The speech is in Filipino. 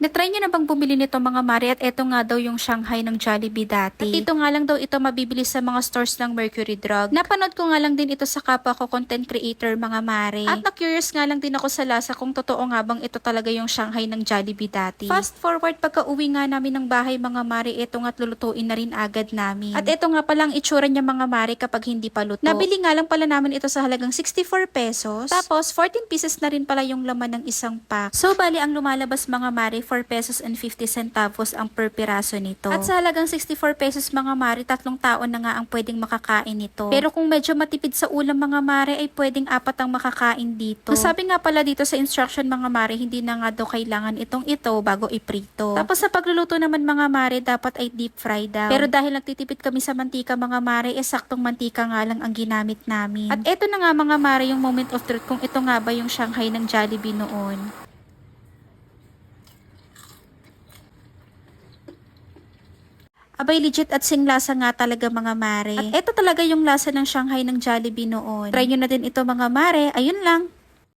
Natry nyo na bang bumili nito mga mare at eto nga daw yung Shanghai ng Jollibee dati. At ito nga lang daw ito mabibili sa mga stores ng Mercury Drug. Napanood ko nga lang din ito sa kapwa ko content creator mga mare. At na-curious nga lang din ako sa lasa kung totoo nga bang ito talaga yung Shanghai ng Jollibee dati. Fast forward pagka uwi nga namin ng bahay mga mare, ito nga't lulutuin na rin agad namin. At ito nga palang itsura niya mga mare kapag hindi pa luto. Nabili nga lang pala namin ito sa halagang 64 pesos. Tapos 14 pieces na rin pala yung laman ng isang pack. So bali ang lumalabas mga mare 4 pesos and 50 centavos ang per piraso nito. At sa halagang 64 pesos mga mare, tatlong taon na nga ang pwedeng makakain nito. Pero kung medyo matipid sa ulam mga mare, ay pwedeng apat ang makakain dito. Sabi nga pala dito sa instruction mga mare, hindi na nga daw kailangan itong ito bago iprito. Tapos sa pagluluto naman mga mare, dapat ay deep fry daw. Pero dahil nagtitipid kami sa mantika mga mare, eh saktong mantika nga lang ang ginamit namin. At eto na nga mga mare yung moment of truth kung ito nga ba yung Shanghai ng Jollibee noon. Abay, legit at singlasa nga talaga mga mare. At eto talaga yung lasa ng Shanghai ng Jollibee noon. Try nyo na din ito mga mare. Ayun lang.